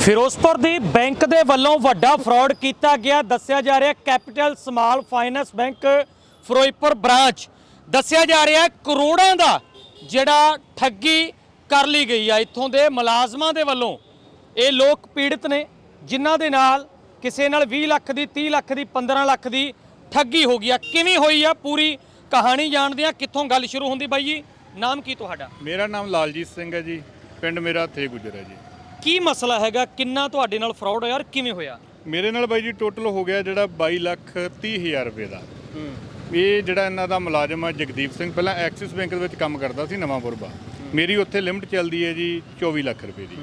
ਫਿਰੋਜ਼ਪੁਰ ਦੀ bank ਦੇ ਵੱਲੋਂ ਵੱਡਾ ਫਰਾਡ ਕੀਤਾ ਗਿਆ। ਦੱਸਿਆ ਜਾ ਰਿਹਾ capital small finance bank Firozpur branch. ਦੱਸਿਆ ਜਾ ਰਿਹਾ ਕਰੋੜਾਂ ਦਾ ਜਿਹੜਾ ਠੱਗੀ ਕਰ ਲਈ ਗਈ ਆ। ਇੱਥੋਂ ਦੇ ਮੁਲਾਜ਼ਮਾਂ ਦੇ ਵੱਲੋਂ ਇਹ ਲੋਕ ਪੀੜਤ ਨੇ, ਜਿਨ੍ਹਾਂ ਦੇ ਨਾਲ ਕਿਸੇ ਨਾਲ 20 ਲੱਖ ਦੀ 30 ਲੱਖ ਦੀ 15 ਲੱਖ ਦੀ ਠੱਗੀ ਹੋ ਗਈ ਆ। ਕਿਵੇਂ ਹੋਈ ਆ ਪੂਰੀ ਕਹਾਣੀ ਜਾਣਦੇ ਆ ਕਿੱਥੋਂ ਗੱਲ ਸ਼ੁਰੂ ਹੁੰਦੀ ਬਾਈ ਜੀ? ਨਾਮ ਕੀ ਤੁਹਾਡਾ? ਮੇਰਾ ਨਾਮ ਲਾਲਜੀਤ ਸਿੰਘ ਹੈ ਜੀ। ਪਿੰਡ ਮੇਰਾ ਥੇ ਗੁਜਰ ਹੈ ਜੀ। ਕੀ ਮਸਲਾ ਹੈਗਾ? ਕਿੰਨਾ ਤੁਹਾਡੇ ਨਾਲ ਫਰਾਡ ਹੋਇਆ ਔਰ ਕਿਵੇਂ ਹੋਇਆ? ਮੇਰੇ ਨਾਲ ਬਾਈ ਜੀ ਟੋਟਲ ਹੋ ਗਿਆ ਜਿਹੜਾ 22 ਲੱਖ 30 ਹਜ਼ਾਰ ਰੁਪਏ ਦਾ। ਇਹ ਜਿਹੜਾ ਇਹਨਾਂ ਦਾ ਮੁਲਾਜ਼ਮ ਹੈ ਜਗਦੀਪ ਸਿੰਘ, ਪਹਿਲਾਂ ਐਕਸਿਸ ਬੈਂਕ ਦੇ ਵਿੱਚ ਕੰਮ ਕਰਦਾ ਸੀ ਨਵਾਂ ਬੁਰਬਾ। ਮੇਰੀ ਉੱਥੇ ਲਿਮਟ ਚੱਲਦੀ ਹੈ ਜੀ 24 ਲੱਖ ਰੁਪਏ ਦੀ।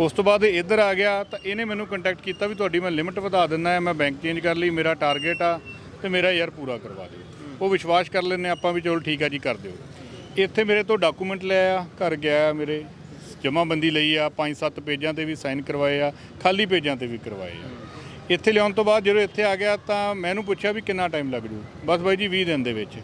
ਉਸ ਤੋਂ ਬਾਅਦ ਇੱਧਰ ਆ ਗਿਆ, ਤਾਂ ਇਹਨੇ ਮੈਨੂੰ ਕੰਟੈਕਟ ਕੀਤਾ ਵੀ ਤੁਹਾਡੀ ਮੈਂ ਲਿਮਟ ਵਧਾ ਦਿੰਦਾ ਹੈ, ਮੈਂ ਬੈਂਕ ਚੇਂਜ ਕਰ ਲਈ, ਮੇਰਾ ਟਾਰਗੇਟ ਆ, ਤੇ ਮੇਰਾ ਯਾਰ ਪੂਰਾ ਕਰਵਾ ਦਿਓ। ਉਹ ਵਿਸ਼ਵਾਸ ਕਰ ਲੈਂਦੇ ਆਪਾਂ ਵੀ ਚਲੋ ਠੀਕ ਆ ਜੀ, ਕਰ ਦਿਓ। ਇੱਥੇ ਮੇਰੇ ਤੋਂ ਡਾਕੂਮੈਂਟ ਲਿਆ ਘਰ ਗਿਆ ਮੇਰੇ। ਜਮ੍ਹਾਂਬੰਦੀ ਲਈ ਆ ਪੰਜ ਸੱਤ ਪੇਜਾਂ ਤੇ ਵੀ ਸਾਈਨ ਕਰਵਾਏ ਆ ਖਾਲੀ ਪੇਜਾਂ ਤੇ ਵੀ ਕਰਵਾਏ ਆ। ਇੱਥੇ ਲਿਆਉਣ ਤੋਂ ਬਾਅਦ ਜਦੋਂ ਇੱਥੇ ਆ ਗਿਆ ਤਾਂ ਮੈਂ ਇਹਨੂੰ ਪੁੱਛਿਆ ਵੀ ਕਿੰਨਾ ਟਾਈਮ ਲੱਗ ਜੂ। ਬਸ ਬਾਈ ਜੀ 20 ਦਿਨ ਦੇ ਵਿੱਚ।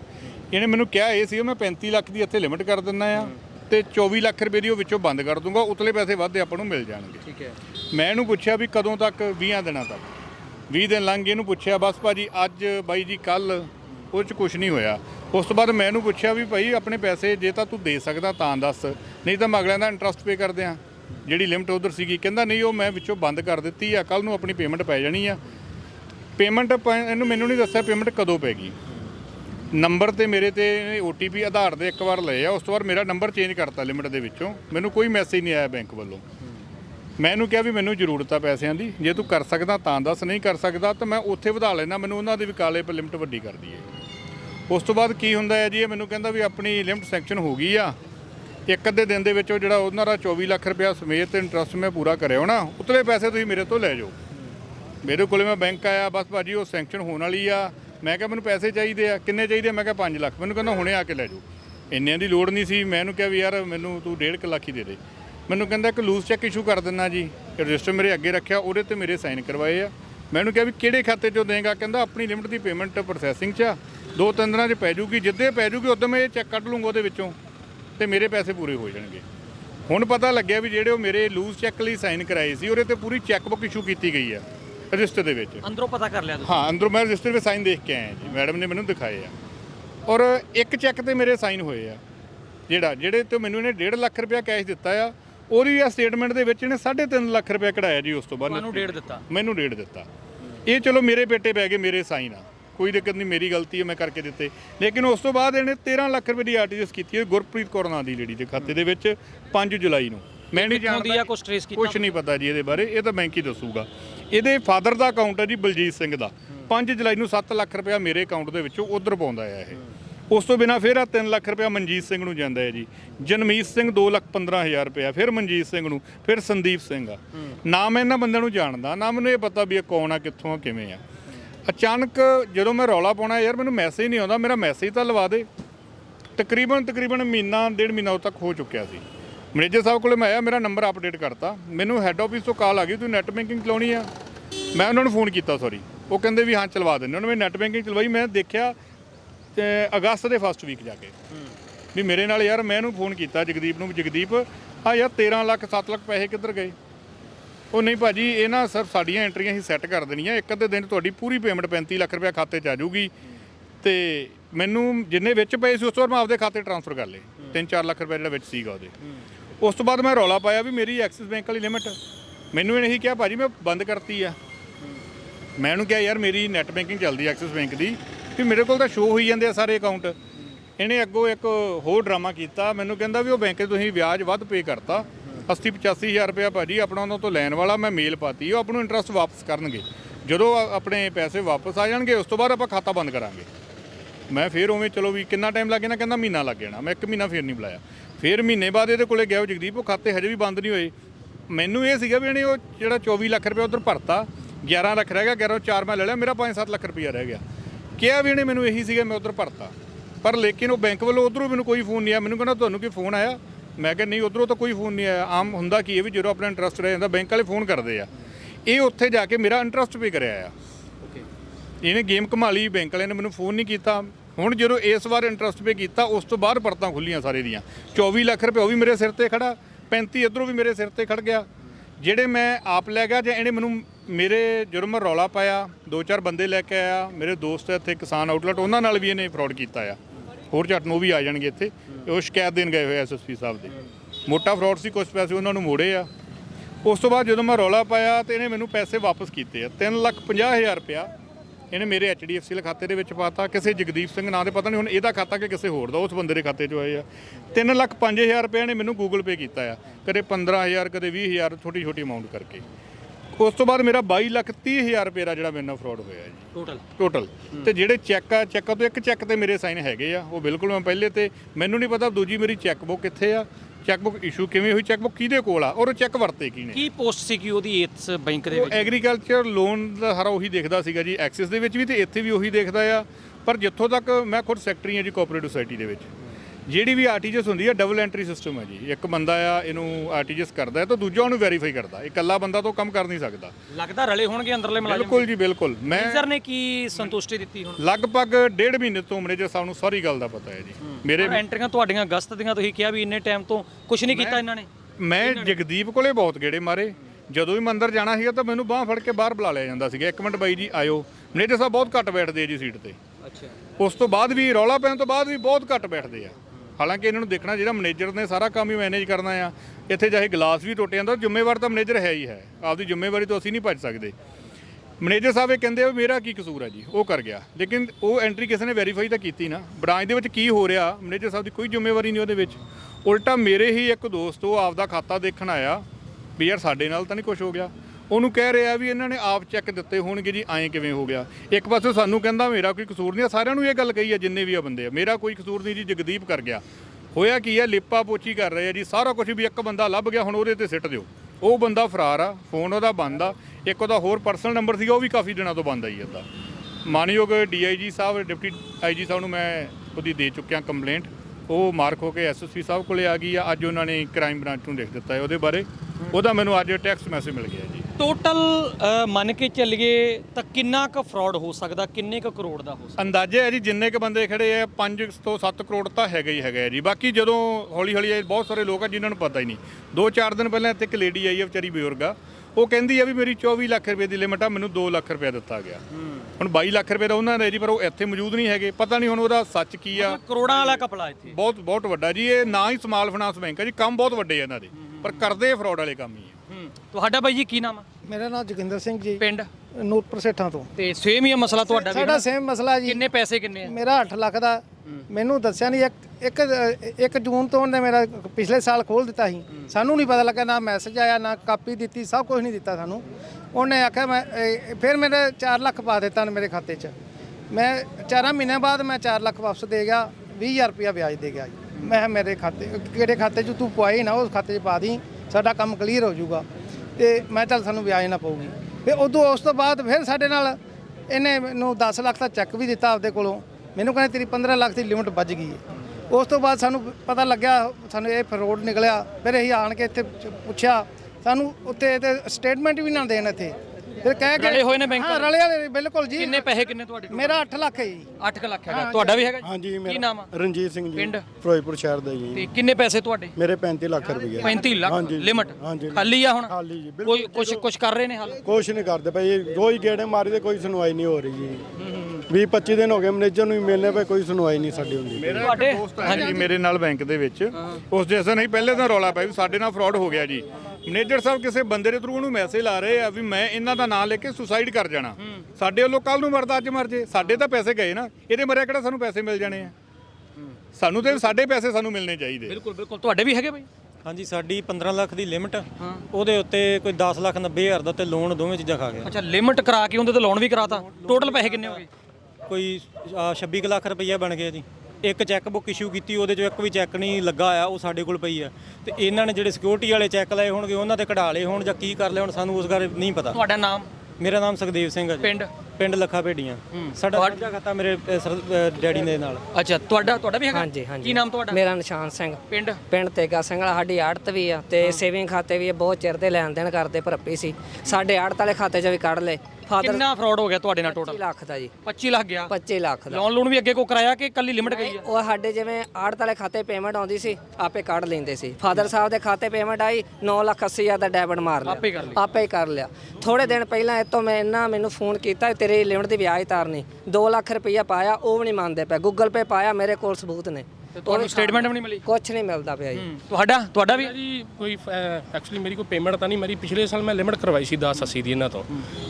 ਇਹਨੇ ਮੈਨੂੰ ਕਿਹਾ ਇਹ ਸੀ ਮੈਂ 35 ਲੱਖ ਦੀ ਇੱਥੇ ਲਿਮਟ ਕਰ ਦਿੰਦਾ ਆ ਤੇ 24 ਲੱਖ ਰੁਪਏ ਦੀ ਉਹ ਵਿੱਚੋਂ ਬੰਦ ਕਰ ਦੂੰਗਾ ਉਤਲੇ ਪੈਸੇ ਵੱਧਦੇ ਆਪਾਂ ਨੂੰ ਮਿਲ ਜਾਣਗੇ। ਠੀਕ ਹੈ। ਮੈਂ ਇਹਨੂੰ ਪੁੱਛਿਆ ਵੀ ਕਦੋਂ ਤੱਕ? 20 ਦਿਨਾਂ ਤੱਕ। 20 ਦਿਨ ਲੰਘ ਗਏ ਇਹਨੂੰ ਪੁੱਛਿਆ ਬਸ ਭਾਜੀ ਅੱਜ ਬਾਈ ਜੀ ਕੱਲ ਉਹ ਚ ਕੁਝ ਨਹੀਂ ਹੋਇਆ। ਉਸ ਤੋਂ ਬਾਅਦ ਮੈਂ ਇਹਨੂੰ ਪੁੱਛਿਆ ਵੀ ਭਾਈ ਆਪਣੇ ਪੈਸੇ ਜੇ ਤਾਂ ਤੂੰ ਦੇ ਸਕਦਾ ਤਾਂ ਦੱਸ। ਨਹੀਂ ਤਾਂ ਮੈਂ ਅਗਲਿਆਂ ਦਾ ਇੰਟਰਸਟ ਪੇ ਕਰਦੇ ਆ। ਜਿਹੜੀ ਲਿਮਟ ਉਧਰ ਸੀਗੀ, ਕਹਿੰਦਾ ਨਹੀਂ ਉਹ ਮੈਂ ਵਿੱਚੋਂ ਬੰਦ ਕਰ ਦਿੱਤੀ ਆ ਕੱਲ ਨੂੰ ਆਪਣੀ ਪੇਮੈਂਟ ਪੈ ਜਾਣੀ ਆ। ਪੇਮੈਂਟ ਇਹਨੂੰ ਮੈਨੂੰ ਨਹੀਂ ਦੱਸਿਆ ਪੇਮੈਂਟ ਕਦੋਂ ਪੈਗੀ ਨੰਬਰ ਤੇ ਮੇਰੇ ਤੇ OTP ਆਧਾਰ ਦੇ ਇੱਕ ਵਾਰ ਲਏ ਆ, ਉਸ ਤੋਂ ਬਾਅਦ ਮੇਰਾ ਨੰਬਰ ਚੇਂਜ ਕਰਤਾ ਲਿਮਟ ਦੇ ਵਿੱਚੋਂ। ਮੈਨੂੰ ਕੋਈ ਮੈਸੇਜ ਨਹੀਂ ਆਇਆ ਬੈਂਕ ਵੱਲੋਂ। ਮੈਂ ਇਹਨੂੰ ਕਿਹਾ ਵੀ ਮੈਨੂੰ ਜ਼ਰੂਰਤ ਆ ਪੈਸਿਆਂ ਦੀ, ਜੇ ਤੂੰ ਕਰ ਸਕਦਾ ਤਾਂ ਦੱਸ, ਨਹੀਂ ਕਰ ਸਕਦਾ ਤਾਂ ਮੈਂ ਉੱਥੇ ਵਧਾ ਲੈਣਾ ਮੈਨੂੰ ਉਹਨਾਂ ਦੇ ਵਿਕਾਲੇ ਪਰ ਲਿਮਟ ਵੱਡੀ ਕਰ ਦਈਏ। ਉਸ ਤੋਂ ਬਾਅਦ ਕੀ ਹੁੰਦਾ ਹੈ ਜੀ, ਇਹ ਮੈਨੂੰ ਕਹਿੰਦਾ ਵੀ ਆਪਣੀ ਲਿਮਟ ਸੈਂਕਸ਼ਨ ਹੋ ਗਈ ਆ। ਇੱਕ ਅੱਧੇ ਦਿਨ ਦੇ ਵਿੱਚ ਉਹ ਜਿਹੜਾ ਉਹਨਾਂ ਦਾ 24 ਲੱਖ ਰੁਪਇਆ ਸਮੇਤ ਇੰਟਰਸਟ ਮੈਂ ਪੂਰਾ ਕਰਿਆ ਹੋਣਾ ਉਤਲੇ ਪੈਸੇ ਤੁਸੀਂ ਮੇਰੇ ਤੋਂ ਲੈ ਜਾਓ। ਮੇਰੇ ਕੋਲੇ ਮੈਂ ਬੈਂਕ ਆਇਆ, ਬਸ ਭਾਜੀ ਉਹ ਸੈਂਕਸ਼ਨ ਹੋਣ ਵਾਲੀ ਆ। ਮੈਂ ਕਿਹਾ ਮੈਨੂੰ ਪੈਸੇ ਚਾਹੀਦੇ ਆ, ਕਿੰਨੇ ਚਾਹੀਦੇ ਆ? ਮੈਂ ਕਿਹਾ 5 ਲੱਖ, ਮੈਨੂੰ ਕਹਿੰਦਾ ਹੁਣੇ ਆ ਕੇ ਲੈ ਜਾਓ। ਇੰਨਿਆਂ ਦੀ ਲੋੜ ਨਹੀਂ ਸੀ, ਮੈਂ ਇਹਨੂੰ ਕਿਹਾ ਵੀ ਯਾਰ ਮੈਨੂੰ ਤੂੰ 1.5 ਲੱਖ ਹੀ ਦੇ ਦੇ। ਮੈਨੂੰ ਕਹਿੰਦਾ ਇੱਕ ਲੂਜ਼ ਚੈੱਕ ਇਸ਼ੂ ਕਰ ਦਿੰਨਾ ਜੀ। ਰਜਿਸਟਰ ਮੇਰੇ ਅੱਗੇ ਰੱਖਿਆ ਉਹਦੇ ਤੇ ਮੇਰੇ ਸਾਈਨ ਕਰਵਾਏ ਆ। ਮੈਨੂੰ ਕਿਹਾ ਵੀ ਕਿਹੜੇ ਖਾਤੇ 'ਚੋਂ ਦੇਂਗਾ? ਕਹਿੰਦਾ ਆਪਣੀ ਲਿਮਟ ਦੀ ਪੇਮੈਂਟ ਪ੍ਰੋਸੈਸਿੰਗ 'ਚ ਆ। ਦੋ ਤਿੰਨ ਦਿਨਾਂ 'ਚ ਪੈ ਜੂਗੀ। ਜਿੱਦੇ ਪੈ ਜੂਗੀ ਉਦੋਂ ਮੈਂ ਇਹ ਚੈੱਕ ਕੱਢ ਲੂੰਗਾ ਉਹਦੇ ਵਿੱਚੋਂ। ਤੇ ਮੇਰੇ ਪੈਸੇ ਪੂਰੇ ਹੋ ਜਾਣਗੇ। ਹੁਣ ਪਤਾ ਲੱਗਿਆ ਵੀ ਜਿਹੜੇ ਉਹ ਮੇਰੇ ਲੂਜ਼ ਚੈੱਕ ਲਈ ਸਾਈਨ ਕਰਾਏ ਸੀ ਉਹਦੇ ਤੇ ਪੂਰੀ ਚੈੱਕ ਬੁੱਕ ਇਸ਼ੂ ਕੀਤੀ ਗਈ ਆ ਰਜਿਸਟਰ ਦੇ ਵਿੱਚ। ਅੰਦਰੋਂ ਪਤਾ ਕਰ ਲਿਆ ਤੁਸੀਂ? ਹਾਂ ਅੰਦਰੋਂ ਮੈਂ ਰਜਿਸਟਰ 'ਤੇ ਸਾਈਨ ਦੇਖ ਕੇ ਆਇਆ ਜੀ। ਮੈਡਮ ਨੇ ਮੈਨੂੰ ਦਿਖਾਏ ਆ। ਔਰ ਇੱਕ ਚੈੱਕ ਤੇ ਮੇਰੇ ਸਾਈਨ ਹੋਏ ਆ। ਜਿਹੜਾ ਜਿਹੜੇ ਤੇ ਮੈਨੂੰ ਇਹਨੇ 1.5 ਲੱਖ ਰੁਪਇਆ ਕੈਸ਼ ਦਿੱਤਾ ਆ ਉਹਦੀ ਆ ਸਟੇਟਮੈਂਟ ਦੇ ਵਿੱਚ ਇਹਨੇ 3.5 ਲੱਖ ਰੁਪਇਆ ਕਢਾਇਆ ਜੀ ਉਸ ਤੋਂ ਬਾਅਦ ਤੁਹਾਨੂੰ ਡੇਢ ਦਿੱਤਾ? ਮੈਨੂੰ ਡੇਢ ਦਿੱਤਾ। ਇਹ ਚਲੋ ਮੇਰੇ ਪੇਟੇ ਪੈ ਗਏ ਮੇਰੇ ਸਾਈਨ ਆ। ਕੋਈ ਦਿੱਕਤ ਨਹੀਂ ਮੇਰੀ ਗਲਤੀ ਹੈ ਮੈਂ ਕਰਕੇ ਦਿੱਤੇ। ਲੇਕਿਨ ਉਸ ਤੋਂ ਬਾਅਦ ਇਹਨੇ 13 ਲੱਖ ਰੁਪਏ ਦੀ ਆਰਟੀਜੀਐਸ ਕੀਤੀ ਹੈ ਗੁਰਪ੍ਰੀਤ ਕੌਰ ਨਾਂ ਦੀ ਲੇਡੀ ਦੇ ਖਾਤੇ ਦੇ ਵਿੱਚ 5 ਜੁਲਾਈ ਨੂੰ। ਮੈਂ ਨਹੀਂ ਜਾਣਦਾ ਕੀਤਾ? ਕੁਛ ਨਹੀਂ ਪਤਾ ਜੀ ਇਹਦੇ ਬਾਰੇ ਇਹ ਤਾਂ ਬੈਂਕ ਹੀ ਦੱਸੂਗਾ। ਇਹਦੇ ਫਾਦਰ ਦਾ ਅਕਾਊਂਟ ਹੈ ਜੀ ਬਲਜੀਤ ਸਿੰਘ ਦਾ। 5 ਜੁਲਾਈ ਨੂੰ 7 ਲੱਖ ਰੁਪਇਆ ਮੇਰੇ ਅਕਾਊਂਟ ਦੇ ਵਿੱਚੋਂ ਉਧਰ ਪਾਉਂਦਾ ਆ ਇਹ। ਉਸ ਤੋਂ ਬਿਨਾ ਫਿਰ ਆ 3 ਲੱਖ ਰੁਪਇਆ ਮਨਜੀਤ ਸਿੰਘ ਨੂੰ ਜਾਂਦਾ ਹੈ ਜੀ। ਜਨਮੀਤ ਸਿੰਘ 2 ਲੱਖ 15 ਹਜ਼ਾਰ ਰੁਪਇਆ, ਫਿਰ ਮਨਜੀਤ ਸਿੰਘ ਨੂੰ, ਫਿਰ ਸੰਦੀਪ ਸਿੰਘ ਆ। ਨਾ ਮੈਂ ਇਹਨਾਂ ਬੰਦਿਆਂ ਨੂੰ ਜਾਣਦਾ। ਨਾ ਮੈਨੂੰ ਇਹ ਪਤਾ ਵੀ ਇਹ ਕੌਣ ਆ, ਕਿੱਥੋਂ ਆ, ਕਿਵੇਂ ਆ। ਅਚਾਨਕ ਜਦੋਂ ਮੈਂ ਰੌਲਾ ਪਾਉਣਾ, ਯਾਰ ਮੈਨੂੰ ਮੈਸੇਜ ਨਹੀਂ ਆਉਂਦਾ, ਮੇਰਾ ਮੈਸੇਜ ਤਾਂ ਲਵਾ ਦੇ। ਤਕਰੀਬਨ ਤਕਰੀਬਨ ਮਹੀਨਾ, ਡੇਢ ਮਹੀਨਾ ਉਦੋਂ ਤੱਕ ਹੋ ਚੁੱਕਿਆ ਸੀ। ਮੈਨੇਜਰ ਸਾਹਿਬ ਕੋਲੇ ਮੈਂ ਆਇਆ, ਮੇਰਾ ਨੰਬਰ ਅਪਡੇਟ ਕਰਤਾ। ਮੈਨੂੰ ਹੈੱਡ ਆਫਿਸ ਤੋਂ ਕਾਲ ਆ ਗਈ, ਤੂੰ ਨੈਟ ਬੈਂਕਿੰਗ ਚਲਾਉਣੀ ਆ? ਮੈਂ ਉਹਨਾਂ ਨੂੰ ਫੋਨ ਕੀਤਾ ਸੌਰੀ ਉਹ ਕਹਿੰਦੇ ਵੀ, ਹਾਂ, ਚਲਵਾ ਦਿੰਦੇ ਉਹਨਾਂ ਨੇ ਨੈਟ ਬੈਂਕਿੰਗ ਚਲਵਾਈ। ਮੈਂ ਦੇਖਿਆ ਤੇ ਅਗਸਤ ਦੇ ਫਸਟ ਵੀਕ ਜਾ ਕੇ। ਵੀ ਮੇਰੇ ਨਾਲ ਯਾਰ ਮੈਂ ਇਹਨੂੰ ਫੋਨ ਕੀਤਾ ਜਗਦੀਪ ਨੂੰ ਵੀ ਜਗਦੀਪ ਆ ਯਾਰ 13 ਲੱਖ 7 ਲੱਖ ਪੈਸੇ ਕਿੱਧਰ ਗਏ? ਉਹ ਨਹੀਂ ਭਾਜੀ ਇਹ ਨਾ ਸਰ ਸਾਡੀਆਂ ਐਂਟਰੀਆਂ ਹੀ ਸੈੱਟ ਕਰ ਦੇਣੀਆਂ ਇੱਕ ਅੱਧੇ ਦਿਨ ਤੁਹਾਡੀ ਪੂਰੀ ਪੇਮੈਂਟ 35 ਲੱਖ ਰੁਪਏ ਖਾਤੇ 'ਚ ਆ ਜਾਊਗੀ। ਤੇ ਮੈਨੂੰ ਜਿੰਨੇ ਵਿੱਚ ਪਏ ਸੀ ਉਸ ਤੋਂ ਬਾਅਦ ਮੈਂ ਆਪਦੇ ਖਾਤੇ ਟ੍ਰਾਂਸਫਰ ਕਰ ਲਏ। 3-4 ਲੱਖ ਰੁਪਏ ਜਿਹੜਾ ਵਿੱਚ ਸੀਗਾ ਉਹਦੇ। ਉਸ ਤੋਂ ਬਾਅਦ ਮੈਂ ਰੌਲਾ ਪਾਇਆ ਵੀ ਮੇਰੀ ਐਕਸਿਸ ਬੈਂਕ ਵਾਲੀ ਲਿਮਟ ਮੈਨੂੰ ਇਹਨੇ ਇਹੀ ਕਿਹਾ ਭਾਜੀ ਮੈਂ ਬੰਦ ਕਰਤੀ ਆ। ਮੈਂ ਉਹਨੂੰ ਕਿਹਾ ਯਾਰ ਮੇਰੀ ਨੈਟ ਬੈਂਕਿੰਗ ਚੱਲਦੀ ਐਕਸਿਸ ਬੈਂਕ ਦੀ। ਵੀ ਮੇਰੇ ਕੋਲ ਤਾਂ ਸ਼ੋਅ ਹੋਈ ਜਾਂਦੇ ਆ ਸਾਰੇ ਅਕਾਊਂਟ ਇਹਨੇ ਅੱਗੋਂ ਇੱਕ ਹੋਰ ਡਰਾਮਾ ਕੀਤਾ। ਮੈਨੂੰ ਕਹਿੰਦਾ ਵੀ ਉਹ ਬੈਂਕ 'ਚ ਤੁਸੀਂ ਵਿਆਜ ਵੱਧ ਪੇ ਕਰਤਾ। 80 85000 ਰੁਪਇਆ ਭਾਜੀ, ਆਪਣਾ ਉਹਨਾਂ ਤੋਂ ਲੈਣ ਵਾਲਾ, ਮੈਂ ਮੇਲ ਪਾਤੀ। ਉਹ ਆਪ ਨੂੰ ਇੰਟਰਸਟ ਵਾਪਸ ਕਰਨਗੇ। ਜਦੋਂ ਆਪਣੇ ਪੈਸੇ ਵਾਪਸ ਆ ਜਾਣਗੇ, ਉਸ ਤੋਂ ਬਾਅਦ ਆਪਾਂ ਖਾਤਾ ਬੰਦ ਕਰਾਂਗੇ। ਮੈਂ ਫਿਰ ਉਵੇਂ, ਚਲੋ ਵੀ ਕਿੰਨਾ ਟਾਈਮ ਲੱਗ ਜਾਣਾ? ਕਹਿੰਦਾ ਮਹੀਨਾ ਲੱਗ ਜਾਣਾ। ਮੈਂ ਇੱਕ ਮਹੀਨਾ ਫਿਰ ਨਹੀਂ ਬੁਲਾਇਆ। ਫਿਰ ਮਹੀਨੇ ਬਾਅਦ ਇਹਦੇ ਕੋਲੇ ਗਿਆ ਉਹ ਜਗਦੀਪ। ਉਹ ਖਾਤੇ ਹਜੇ ਵੀ ਬੰਦ ਨਹੀਂ ਹੋਏ। ਮੈਨੂੰ ਇਹ ਸੀਗਾ ਵੀ ਇਹਨੇ ਉਹ ਜਿਹੜਾ 24 ਲੱਖ ਰੁਪਏ ਉਧਰ ਭਰਤਾ। 11 ਲੱਖ ਰਹਿ ਗਿਆ। 11 4 ਮੈਂ ਲੈ ਲਿਆ। ਮੇਰਾ 5-7 ਲੱਖ ਰੁਪਇਆ ਰਹਿ ਗਿਆ। ਕਿਹਾ ਵੀ ਇਹਨੇ ਮੈਨੂੰ ਇਹੀ ਸੀਗਾ ਮੈਂ ਉਧਰ ਭਰਤਾ। ਪਰ ਲੇਕਿਨ ਉਹ ਬੈਂਕ ਵੱਲੋਂ ਉਧਰੋਂ ਮੈਨੂੰ ਕੋਈ ਫੋਨ ਨਹੀਂ ਆਇਆ। ਮੈਨੂੰ ਕਹਿੰਦਾ ਤੁਹਾਨੂੰ ਕੀ ਫੋਨ ਆਇਆ? ਮੈਂ ਕਿਹਾ ਨਹੀਂ ਉਧਰੋਂ ਤਾਂ ਕੋਈ ਫੋਨ ਨਹੀਂ ਆਇਆ। ਆਮ ਹੁੰਦਾ ਕੀ ਇਹ ਵੀ ਜਦੋਂ ਆਪਣਾ ਇੰਟਰਸਟ ਰਹਿ ਜਾਂਦਾ ਬੈਂਕ ਵਾਲੇ ਫੋਨ ਕਰਦੇ ਆ। ਇਹ ਉੱਥੇ ਜਾ ਕੇ ਮੇਰਾ ਇੰਟਰਸਟ ਪੇ ਕਰਿਆ ਆ। ਇਹਨੇ ਗੇਮ ਕਮਾ ਲਈ ਬੈਂਕ ਵਾਲਿਆਂ ਨੇ ਮੈਨੂੰ ਫੋਨ ਨਹੀਂ ਕੀਤਾ। ਹੁਣ ਜਦੋਂ ਇਸ ਵਾਰ ਇੰਟਰਸਟ ਪੇ ਕੀਤਾ ਉਸ ਤੋਂ ਬਾਅਦ ਪਰਤਾਂ ਖੁੱਲੀਆਂ ਸਾਰੇ ਦੀਆਂ। 24 ਲੱਖ ਰੁਪਏ ਉਹ ਵੀ ਮੇਰੇ ਸਿਰ ਤੇ ਖੜਾ। 35 ਇਧਰੋਂ ਵੀ ਮੇਰੇ ਸਿਰ ਤੇ ਖੜ ਗਿਆ। ਜਿਹੜੇ ਮੈਂ ਆਪ ਲੈ ਗਿਆ ਜਾਂ ਇਹਨੇ ਮੈਨੂੰ ਮੇਰੇ ਜੁਰਮ ਰੌਲਾ ਪਾਇਆ ਦੋ ਚਾਰ ਬੰਦੇ ਲੈ ਕੇ ਆਇਆ, ਮੇਰੇ ਦੋਸਤ ਇੱਥੇ ਕਿਸਾਨ ਆਊਟਲੈਟ, ਉਹਨਾਂ ਨਾਲ ਵੀ ਇਹਨੇ ਫਰਾਡ ਕੀਤਾ ਆ। ਹੋਰ ਝੱਟ ਨੂੰ ਉਹ ਵੀ ਆ ਜਾਣਗੇ ਇੱਥੇ। ਉਹ ਸ਼ਿਕਾਇਤ ਦੇਣ ਗਏ ਹੋਏ ਐਸਐਸਪੀ ਸਾਹਿਬ ਦੇ। ਮੋਟਾ ਫਰਾਡ ਸੀ ਕੁਝ ਪੈਸੇ ਉਹਨਾਂ ਨੂੰ ਮੋੜੇ ਆ। ਉਸ ਤੋਂ ਬਾਅਦ ਜਦੋਂ ਮੈਂ ਰੌਲਾ ਪਾਇਆ ਤੇ ਇਹਨੇ ਮੈਨੂੰ ਪੈਸੇ ਵਾਪਸ ਕੀਤੇ ਆ। 3 ਲੱਖ 50 ਹਜ਼ਾਰ ਰੁਪਇਆ ਇਹਨੇ ਮੇਰੇ ਐਚਡੀਐਫਸੀ ਦੇ ਖਾਤੇ ਦੇ ਵਿੱਚ ਪਾਤਾ ਕਿਸੇ ਜਗਦੀਪ ਸਿੰਘ ਨਾਂ ਦੇ ਪਤਾ ਨਹੀਂ ਹੁਣ ਇਹਦਾ ਖਾਤਾ ਕਿ ਕਿਸੇ ਹੋਰ ਦਾ ਉਸ ਬੰਦੇ ਦੇ ਖਾਤੇ 'ਚ ਆਏ ਆ। 3 ਲੱਖ 5000 ਰੁਪਏ ਨੇ ਮੈਨੂੰ ਗੂਗਲ ਪੇ ਕੀਤਾ ਆ ਕਦੇ 15000 ਕਦੇ 20000 ਛੋਟੀ ਛੋਟੀ ਅਮਾਉਂਟ ਕਰਕੇ। ਉਸ ਤੋਂ ਬਾਅਦ ਮੇਰਾ 22 ਲੱਖ 30000 ਰੁਪਏ ਦਾ ਜਿਹੜਾ ਮੇਰੇ ਨਾਲ ਫਰਾਡ ਹੋਇਆ ਜੀ। ਟੋਟਲ ਟੋਟਲ ਤੇ ਜਿਹੜੇ ਚੈੱਕ ਆ ਚੈੱਕਾਂ ਤੋਂ ਇੱਕ ਚੈੱਕ ਤੇ ਮੇਰੇ ਸਾਈਨ ਹੈਗੇ ਆ ਉਹ ਬਿਲਕੁਲ ਮੈਂ ਪਹਿਲੇ ਤੇ ਮੈਨੂੰ ਨਹੀਂ ਪਤਾ ਦੂਜੀ ਮੇਰੀ ਚੈੱਕ ਬੁੱਕ ਕਿੱਥੇ ਆ ਚੈੱਕ ਬੁੱਕ ਇਸ਼ੂ ਕਿਵੇਂ ਹੋਈ? ਚੈੱਕ ਬੁੱਕ ਕਿਹਦੇ ਕੋਲ ਆ? ਔਰ ਉਹ ਚੈੱਕ ਵਰਤੇ ਕੀ ਨੇ? ਕੀ ਪੋਸਟ ਸੀ ਕਿ ਉਹਦੀ ਇਸ ਬੈਂਕ ਦੇ ਵਿੱਚ? ਐਗਰੀਕਲਚਰ ਲੋਨ ਦਾ ਸਾਰਾ ਉਹੀ ਦੇਖਦਾ ਸੀਗਾ ਜੀ ਐਕਸਿਸ ਦੇ ਵਿੱਚ ਵੀ ਤੇ ਇੱਥੇ ਵੀ ਉਹੀ ਦੇਖਦਾ ਆ। ਪਰ ਜਿੱਥੋਂ ਤੱਕ ਮੈਂ ਖੁਦ ਸੈਕਟਰੀ ਹਾਂ ਜੀ ਕੋਆਪਰੇਟਿਵ ਸੁਸਾਇਟੀ ਦੇ ਵਿੱਚ। ਜਿਹੜੀ ਵੀ ਆਰਟੀਜੀਐਸ ਹੁੰਦੀ ਹੈ ਡਬਲ ਐਂਟਰੀ ਸਿਸਟਮ ਹੈ ਜੀ। ਇੱਕ ਬੰਦਾ ਆ ਇਹਨੂੰ ਆਰਟੀਜੀਐਸ ਕਰਦਾ ਹੈ ਤਾਂ ਦੂਜਾ ਉਹਨੂੰ ਵੈਰੀਫਾਈ ਕਰਦਾ ਇਕੱਲਾ ਬੰਦਾ ਤਾਂ ਕੰਮ ਕਰ ਨਹੀਂ ਸਕਦਾ। ਲੱਗਦਾ ਰਲੇ ਹੋਣਗੇ ਅੰਦਰਲੇ ਮੁਲਾਜ਼ਮ ਬਿਲਕੁਲ ਜੀ। ਬਿਲਕੁਲ। ਮੈਂ ਮੈਨੇਜਰ ਨੇ ਕੀ ਸੰਤੁਸ਼ਟੀ ਦਿੱਤੀ ਹੁਣ? ਲਗਭਗ ਡੇਢ ਮਹੀਨੇ ਤੋਂ ਮੈਨੇਜਰ ਸਾਹਿਬ ਨੂੰ ਸਾਰੀ ਗੱਲ ਦਾ ਪਤਾ ਹੈ ਜੀ। ਮੇਰੇ ਐਂਟਰੀਆਂ ਤੁਹਾਡੀਆਂ ਅਗਸਤ ਦੀਆਂ ਤੁਸੀਂ ਕਿਹਾ ਵੀ ਇੰਨੇ ਟਾਈਮ ਤੋਂ ਕੁਝ ਨਹੀਂ ਕੀਤਾ ਇਹਨਾਂ ਨੇ। ਮੈਂ ਜਗਦੀਪ ਕੋਲੇ ਬਹੁਤ ਗੇੜੇ ਮਾਰੇ। ਜਦੋਂ ਵੀ ਮੰਦਰ ਜਾਣਾ ਸੀਗਾ ਤਾਂ ਮੈਨੂੰ ਬਾਹ ਫੜ ਕੇ ਬਾਹਰ ਬੁਲਾ ਲਿਆ ਜਾਂਦਾ ਸੀਗਾ। ਇੱਕ ਮਿੰਟ ਬਾਈ ਜੀ ਆਇਓ। ਮੈਨੇਜਰ ਸਾਹਿਬ ਬਹੁਤ ਘੱਟ ਬੈਠਦੇ ਜੀ ਸੀਟ ਤੇ। ਅੱਛਾ। ਉਸ ਤੋਂ ਬਾਅਦ ਵੀ ਰੌਲਾ ਪੈਣ ਤੋਂ ਬਾਅਦ ਵੀ ਬਹੁਤ ਘੱਟ ਬੈਠਦੇ ਆ। ਹਾਲਾਂਕਿ ਇਹਨਾਂ ਨੂੰ ਦੇਖਣਾ ਜਿਹੜਾ ਮੈਨੇਜਰ ਨੇ ਸਾਰਾ ਕੰਮ ਹੀ ਮੈਨੇਜ ਕਰਨਾ ਆ, ਇੱਥੇ ਚਾਹੇ ਗਲਾਸ ਵੀ ਟੁੱਟ ਜਾਂਦਾ, ਜ਼ਿੰਮੇਵਾਰ ਤਾਂ ਮੈਨੇਜਰ ਹੈ ਹੀ ਹੈ। ਆਪਦੀ ਜ਼ਿੰਮੇਵਾਰੀ ਤੋਂ ਅਸੀਂ ਨਹੀਂ ਭੱਜ ਸਕਦੇ। ਮੈਨੇਜਰ ਸਾਹਿਬ ਇਹ ਕਹਿੰਦੇ ਆ ਵੀ ਮੇਰਾ ਕੀ ਕਸੂਰ ਹੈ ਜੀ, ਉਹ ਕਰ ਗਿਆ। ਲੇਕਿਨ ਉਹ ਐਂਟਰੀ ਕਿਸੇ ਨੇ ਵੈਰੀਫਾਈ ਤਾਂ ਕੀਤੀ ਨਾ। ਬ੍ਰਾਂਚ ਦੇ ਵਿੱਚ ਕੀ ਹੋ ਰਿਹਾ, ਮੈਨੇਜਰ ਸਾਹਿਬ ਦੀ ਕੋਈ ਜ਼ਿੰਮੇਵਾਰੀ ਨਹੀਂ ਉਹਦੇ ਵਿੱਚ। ਉਲਟਾ ਮੇਰੇ ਹੀ ਇੱਕ ਦੋਸਤ, ਉਹ ਆਪਦਾ ਖਾਤਾ ਦੇਖਣ ਆਇਆ, ਵੀ ਯਾਰ ਸਾਡੇ ਨਾਲ ਤਾਂ ਨਹੀਂ ਕੁਝ ਹੋ ਗਿਆ। ਉਹਨੂੰ ਕਹਿ ਰਿਹਾ ਵੀ ਇਹਨਾਂ ਨੇ ਆਪ ਚੈੱਕ ਦਿੱਤੇ ਹੋਣਗੇ ਜੀ, ਐਂ ਕਿਵੇਂ ਹੋ ਗਿਆ। ਇੱਕ ਪਾਸੇ ਸਾਨੂੰ ਕਹਿੰਦਾ ਮੇਰਾ ਕੋਈ ਕਸੂਰ ਨਹੀਂ ਆ, ਸਾਰਿਆਂ ਨੂੰ ਇਹ ਗੱਲ ਕਹੀ ਆ, ਜਿੰਨੇ ਵੀ ਆ ਬੰਦੇ ਆ। ਮੇਰਾ ਕੋਈ ਕਸੂਰ ਨਹੀਂ ਜੀ, ਜਗਦੀਪ ਕਰ ਗਿਆ। ਹੋਇਆ ਕੀ ਆ, ਲਿਪਾ ਪੋਚੀ ਕਰ ਰਹੇ ਆ ਜੀ, ਸਾਰਾ ਕੁਝ ਵੀ ਇੱਕ ਬੰਦਾ ਲੱਭ ਗਿਆ, ਹੁਣ ਉਹਦੇ ਤੇ ਸਿੱਟ ਦਿਓ। ਉਹ ਬੰਦਾ ਫਰਾਰ ਆ, ਫੋਨ ਉਹਦਾ ਬੰਦ ਆ। ਇੱਕ ਉਹਦਾ ਹੋਰ ਪਰਸਨਲ ਨੰਬਰ ਸੀਗਾ, ਉਹ ਵੀ ਕਾਫੀ ਦਿਨਾਂ ਤੋਂ ਬੰਦ ਆਈ ਜਾਂਦਾ ਮਾਨਯੋਗ ਡੀਆਈਜੀ ਸਾਹਿਬ, ਡਿਪਟੀ ਆਈਜੀ ਸਾਹਿਬ ਨੂੰ ਮੈਂ ਉਹਦੀ ਦੇ ਚੁੱਕਿਆ ਕੰਪਲੇਂਟ ਉਹ ਮਾਰਕ ਹੋ ਕੇ ਐਸਐਸਪੀ ਸਾਹਿਬ ਕੋਲੇ ਆ ਗਈ ਆ। ਅੱਜ ਉਹਨਾਂ ਨੇ ਕ੍ਰਾਈਮ ਬ੍ਰਾਂਚ ਨੂੰ ਲਿਖ ਦਿੱਤਾ ਹੈ ਉਹਦੇ ਬਾਰੇ। ਉਹਦਾ ਮੈਨੂੰ ਅੱਜ ਟੈਕਸਟ ਮੈਸੇਜ ਮਿਲ ਗਿਆ ਜੀ। ਟੋਟਲ ਮੰਨ ਕੇ ਚੱਲੀਏ ਤਾਂ ਕਿੰਨਾ ਕੁ ਫਰਾਡ ਹੋ ਸਕਦਾ ਕਿੰਨੇ ਕੁ ਕਰੋੜ ਦਾ ਹੋ ਸਕਦਾ? ਅੰਦਾਜ਼ੇ ਹੈ ਜੀ ਜਿੰਨੇ ਕ ਬੰਦੇ ਖੜੇ ਆ 5 ਤੋਂ 7 ਕਰੋੜ ਤਾਂ ਹੈਗਾ ਹੀ ਹੈਗਾ ਜੀ। ਬਾਕੀ ਜਦੋਂ ਹੌਲੀ ਹੌਲੀ ਇਹ ਬਹੁਤ ਸਾਰੇ ਲੋਕ ਆ ਜਿਨ੍ਹਾਂ ਨੂੰ ਪਤਾ ਹੀ ਨਹੀਂ। 2-4 ਦਿਨ ਪਹਿਲਾਂ ਇੱਥੇ ਇੱਕ ਲੇਡੀ ਆਈ ਹੈ ਵਿਚਾਰੀ ਬਜ਼ੁਰਗ ਆ। ਉਹ ਕਹਿੰਦੀ ਆ ਵੀ ਮੇਰੀ 24 ਲੱਖ ਰੁਪਏ ਦੀ ਲਿਮਟ ਆ ਮੈਨੂੰ 2 ਲੱਖ ਰੁਪਏ ਦਿੱਤਾ ਗਿਆ। ਹੁਣ 22 ਲੱਖ ਰੁਪਏ ਦਾ ਉਹਨਾਂ ਦਾ ਜੀ ਪਰ ਉਹ ਇੱਥੇ ਮੌਜੂਦ ਨਹੀਂ ਹੈਗੇ। ਪਤਾ ਨਹੀਂ ਹੁਣ ਉਹਦਾ ਸੱਚ ਕੀ ਆ। ਕਰੋੜਾਂ ਵਾਲਾ ਕਪਲਾ ਇੱਥੇ। ਬਹੁਤ ਬਹੁਤ ਵੱਡਾ ਜੀ। ਇਹ ਨਾ ਹੀ ਸਮਾਲ ਫਾਈਨਾਂਸ ਬੈਂਕ ਹੈ ਜੀ ਕੰਮ ਬਹੁਤ ਵੱਡੇ ਆ ਇਹਨਾਂ ਦੇ। ਪਰ ਕਰਦੇ ਫਰਾਡ ਵਾਲੇ ਕੰਮ ਹੀ ਆ। ਹੂੰ ਤੁਹਾਡਾ ਬਾਈ ਜੀ ਕੀ ਨਾਮ ਆ? ਮੇਰਾ ਨਾਮ ਜੋਗਿੰਦਰ ਸਿੰਘ ਜੀ। ਪਿੰਡ? ਨੂਰਪੁਰ ਸੇਠਾਂ ਤੋਂ। ਤੇ ਸੇਮ ਹੀ ਆ ਮਸਲਾ ਤੁਹਾਡਾ ਵੀ ਸਾਡਾ ਸੇਮ ਮਸਲਾ ਜੀ। ਕਿੰਨੇ ਪੈਸੇ ਕਿੰਨੇ ਆ? ਮੇਰਾ 8 ਲੱਖ ਦਾ। ਮੈਨੂੰ ਦੱਸਿਆ ਨਹੀਂ ਇੱਕ ਇੱਕ ਇੱਕ ਜੂਨ ਤੋਂ ਉਹਨੇ ਮੇਰਾ ਪਿਛਲੇ ਸਾਲ ਖੋਲ ਦਿੱਤਾ ਸੀ। ਸਾਨੂੰ ਨਹੀਂ ਪਤਾ ਲੱਗਾ ਨਾ ਮੈਸੇਜ ਆਇਆ ਨਾ ਕਾਪੀ ਦਿੱਤੀ ਸਭ ਕੁਝ ਨਹੀਂ ਦਿੱਤਾ ਸਾਨੂੰ। ਉਹਨੇ ਆਖਿਆ ਮੈਂ ਇਹ- ਫਿਰ ਮੇਰੇ 4 ਲੱਖ ਪਾ ਦਿੱਤਾ ਨੇ ਮੇਰੇ ਖਾਤੇ 'ਚ। ਮੈਂ 4 ਮਹੀਨਿਆਂ ਬਾਅਦ ਮੈਂ 4 ਲੱਖ ਵਾਪਸ ਦੇ ਗਿਆ 20000 ਰੁਪਇਆ ਵਿਆਜ ਦੇ ਗਿਆ ਜੀ। ਮੈਂ ਕਿਹਾ ਮੇਰੇ ਖਾਤੇ ਕਿਹੜੇ ਖਾਤੇ 'ਚ ਤੂੰ ਪਵਾਈ ਨਾ ਉਸ ਖਾਤੇ 'ਚ ਪਾ ਦੀ। ਸਾਡਾ ਕੰਮ ਕਲੀਅਰ ਹੋ ਜਾਊਗਾ ਤੇ ਮੈਂ ਚੱਲ ਸਾਨੂੰ ਵਿਆਜ ਨਾ ਪਊਗੀ। ਫਿਰ ਉਦੋਂ ਉਸ ਤੋਂ ਬਾਅਦ ਫਿਰ ਸਾਡੇ ਨਾਲ ਇਹਨੇ ਮੈਨੂੰ 10 ਲੱਖ ਦਾ ਚੈੱਕ ਵੀ ਦਿੱਤਾ ਆਪਦੇ ਕੋਲੋਂ। ਮੈਨੂੰ ਕਹਿੰਦੇ ਤੇਰੀ 15 ਲੱਖ ਦੀ ਲਿਮਟ ਵੱਜ ਗਈ ਹੈ। ਉਸ ਤੋਂ ਬਾਅਦ ਸਾਨੂੰ ਪਤਾ ਲੱਗਿਆ, ਸਾਨੂੰ ਇਹ ਫਰੋਡ ਨਿਕਲਿਆ, ਫਿਰ ਅਸੀਂ ਆਣ ਕੇ ਇੱਥੇ ਪੁੱਛਿਆ, ਸਾਨੂੰ ਉੱਤੇ ਤੇ ਸਟੇਟਮੈਂਟ ਵੀ ਨਾ ਦੇਣ ਇੱਥੇ। ਫਿਰ ਕਹਿ ਕੇ ਰਲੇ ਹੋਏ ਨੇ ਬੈਂਕ ਹਾਂ ਰਲੇ ਵਾਲੇ ਬਿਲਕੁਲ ਜੀ। ਕਿੰਨੇ ਪੈਸੇ ਕਿੰਨੇ ਤੁਹਾਡੇ ਮੇਰਾ 8 ਲੱਖ ਹੈ ਜੀ। 8 ਲੱਖ ਹੈਗਾ। ਤੁਹਾਡਾ ਵੀ ਹੈਗਾ ਹਾਂਜੀ ਕੀ ਮੇਰਾ ਨਾਮ ਆ? ਰਣਜੀਤ ਸਿੰਘ ਜੀ। ਪਿੰਡ? ਫਿਰੋਜ਼ਪੁਰ ਸ਼ਹਿਰ ਦਾ ਜੀ। ਤੇ ਕਿੰਨੇ ਪੈਸੇ ਤੁਹਾਡੇ? ਮੇਰੇ 35 ਲੱਖ ਰੁਪਏ 35 ਲੱਖ? ਹਾਂਜੀ। ਲਿਮਟ ਹਾਂਜੀ। ਖਾਲੀ ਆ ਹੁਣ? ਖਾਲੀ ਜੀ ਕੋਈ ਕੁਝ ਕੁਝ ਕਰ ਰਹੇ ਨੇ ਹਾਲ? ਕੁਛ ਨਹੀਂ ਕਰਦੇ ਭਾਈ ਰੋਜ਼ ਗੇੜੇ ਮਾਰੀ ਤੇ ਕੋਈ ਸੁਣਵਾਈ ਨਹੀਂ ਹੋ ਰਹੀ ਜੀ। 20 25 ਦਿਨ ਹੋ ਗਏ ਮੈਨੇਜਰ ਨੂੰ ਵੀ ਮਿਲਨੇ ਪਏ ਕੋਈ ਸੁਣਵਾਈ ਨਹੀਂ ਸਾਡੀ ਹੁੰਦੀ। ਮੇਰਾ ਤੁਹਾਡੇ? ਦੋਸਤ ਹੈ ਜੀ ਮੇਰੇ ਨਾਲ ਬੈਂਕ ਦੇ ਵਿੱਚ। ਉਸ ਦੇ ਨਹੀਂ ਪਹਿਲੇ ਤਾਂ ਰੌਲਾ ਪਿਆ ਵੀ ਸਾਡੇ ਨਾਲ ਫਰਾਡ ਹੋ ਗਿਆ ਜੀ। ਮੈਨੇਜਰ ਸਾਹਿਬ ਕਿਸੇ ਬੰਦੇ ਦੇ ਥਰੂ ਉਹਨੂੰ ਮੈਸੇਜ ਲਾ ਰਹੇ ਆ ਵੀ ਮੈਂ ਇਹਨਾਂ ਦਾ ਨਾਮ ਲੈ ਕੇ ਸੁਸਾਈਡ ਕਰ ਜਾਣਾ। ਸਾਡੇ ਵੱਲੋਂ ਕੱਲ ਨੂੰ ਮਰਦਾ ਅੱਜ ਮਰ ਜੇ। ਸਾਡੇ ਤਾਂ ਪੈਸੇ ਗਏ ਨਾ। ਇਹਦੇ ਮਰਿਆ ਕਿਹੜਾ ਸਾਨੂੰ ਪੈਸੇ ਮਿਲ ਜਾਣੇ ਆ? ਸਾਨੂੰ ਤੇ ਸਾਡੇ ਪੈਸੇ ਸਾਨੂੰ ਮਿਲਣੇ ਚਾਹੀਦੇ। ਬਿਲਕੁਲ ਬਿਲਕੁਲ। ਤੁਹਾਡੇ ਵੀ ਹੈਗੇ ਬਾਈ? ਹਾਂਜੀ ਸਾਡੀ 15 ਲੱਖ ਦੀ ਲਿਮਟ ਉਹਦੇ ਉੱਤੇ ਕੋਈ 10 ਲੱਖ 90 ਹਜ਼ਾਰ ਦਾ ਤੇ ਲੋਨ ਦੋਵੇਂ ਚੀਜ਼ਾਂ ਖਾ ਗਿਆ। ਅੱਛਾ ਲਿਮਟ ਕਰਾ ਕੇ ਉਹਦੇ ਤੇ ਲੋਨ ਵੀ ਕਰਾਤਾ। ਟੋਟਲ ਪੈਸੇ ਕਿੰਨੇ ਹੋ ਗਏ? ਕੋਈ ਆਹ 26 ਕੁ ਲੱਖ ਰੁਪਈਆ ਬਣ ਗਿਆ ਜੀ। ਇੱਕ ਚੈੱਕ ਬੁੱਕ ਇਸ਼ੂ ਕੀਤੀ ਉਹਦੇ ਚੋਂ ਇੱਕ ਵੀ ਚੈੱਕ ਨਹੀਂ ਲੱਗਾ ਆ ਉਹ ਸਾਡੇ ਕੋਲ ਪਈ ਆ। ਤੇ ਇਹਨਾਂ ਨੇ ਜਿਹੜੇ ਸਿਕਿਉਰਿਟੀ ਵਾਲੇ ਚੈੱਕ ਲਏ ਹੋਣਗੇ ਉਹਨਾਂ ਤੇ ਕਢਾ ਲਏ ਹੋਣ ਜਾਂ ਕੀ ਕਰ ਲਿਆ ਹੁਣ ਸਾਨੂੰ ਉਸ ਬਾਰੇ ਨਹੀਂ ਪਤਾ। ਤੁਹਾਡਾ ਨਾਮ? ਮੇਰਾ ਨਾਮ ਸੁਖਦੇਵ ਸਿੰਘ ਹੈ ਜੀ। ਪਿੰਡ? ਪਿੰਡ ਲੱਖਾ ਭੇਡੀਆਂ। ਸਾਡਾ ਸਾਂਝਾ ਖਾਤਾ ਮੇਰੇ ਅ, ਸਰ- ਅ, ਡੈਡੀ ਦੇ ਨਾਲ। ਅੱਛਾ ਤੁਹਾਡਾ ਤੁਹਾਡਾ ਵੀ ਹੈਗਾ? ਹਾਂਜੀ ਹਾਂਜੀ। ਕੀ ਨਾਮ ਤੁਹਾਡਾ? ਮੇਰਾ ਨਿਸ਼ਾਨ ਸਿੰਘ। ਪਿੰਡ? ਪਿੰਡ ਤੇਗਾ ਸਿੰਘ ਵਾਲਾ ਸਾਡੀ ਆੜਤ ਵੀ ਆ ਤੇ ਸੇਵਿੰਗ ਖਾਤੇ ਵੀ ਆ, ਬਹੁਤ ਚਿਰ ਦੇ ਲੈਣ ਦੇਣ ਕਰਦੇ ਭਰਪੀ ਸੀ। ਸਾਡੇ ਆੜਤ ਵਾਲੇ ਖਾਤੇ 'ਚ ਵੀ ਕੱਢ ਲਏ। ਫਾਦਰ ਕਿੰਨਾ ਫਰਾਡ ਹੋ ਗਿਆ ਤੁਹਾਡੇ ਨਾਲ 25 ਟੋਟਲ ਲੱਖ ਦਾ ਜੀ। 25 ਲੱਖ ਗਿਆ? 25 ਲੱਖ ਦਾ। ਲੋਨ ਲੋਨ ਵੀ ਅੱਗੇ ਕੋ ਕਰਾਇਆ ਕਿ ਕੱਲੀ ਲਿਮਟ ਗਈ ਆ? ਉਹ ਸਾਡੇ ਜਿਵੇਂ ਆੜਤ ਵਾਲੇ ਖਾਤੇ ਪੇਮੈਂਟ ਆਉਂਦੀ ਸੀ ਆਪੇ ਕੱਢ ਲੈਂਦੇ ਸੀ। ਫਾਦਰ ਸਾਹਿਬ ਦੇ ਖਾਤੇ ਪੇਮੈਂਟ ਆਈ 9 ਲੱਖ 80 ਹਜ਼ਾਰ ਦਾ ਡੈਬਿਟ ਮਾਰ ਲਿਆ। ਆਪੇ ਕਰ। ਆਪੇ ਲਿਆ। ਥੋੜੇ ਦਿਨ ਪਹਿਲਾਂ ਇਹ ਤੋਂ ਮੈਂ ਇਹਨਾਂ ਮੈਨੂੰ ਫੋਨ ਕੀਤਾ ਤੇਰੀ ਲਿਮਟ ਦੀ ਵਿਆਜ ਤਾਰਨੀ। 2 ਲੱਖ ਰੁਪਈਆ ਪਾਇਆ ਉਹ ਵੀ ਨਹੀਂ ਮੰਨਦੇ ਪਏ। ਗੂਗਲ ਪੇ ਪਾਇਆ ਮੇਰੇ ਕੋਲ ਸਬੂਤ ਨੇ। ਤੇ ਤੁਹਾਨੂੰ ਸਟੇਟਮੈਂਟ ਵੀ ਨਹੀਂ ਮਿਲੀ? ਕੁਝ ਨਹੀਂ ਮਿਲਦਾ ਪਿਆ ਜੀ। ਤੁਹਾਡਾ ਤੁਹਾਡਾ ਵੀ? ਜੀ ਕੋਈ ਐਕਚੁਅਲੀ ਮੇਰੀ ਕੋਈ ਪੇਮੈਂਟ ਤਾਂ ਨਹੀਂ ਮੇਰੀ ਪਿਛਲੇ ਸਾਲ ਮੈਂ ਲਿਮਟ ਕਰਵਾਈ ਸੀ 10 80 ਦੀ ਇਹਨਾਂ ਤੋਂ।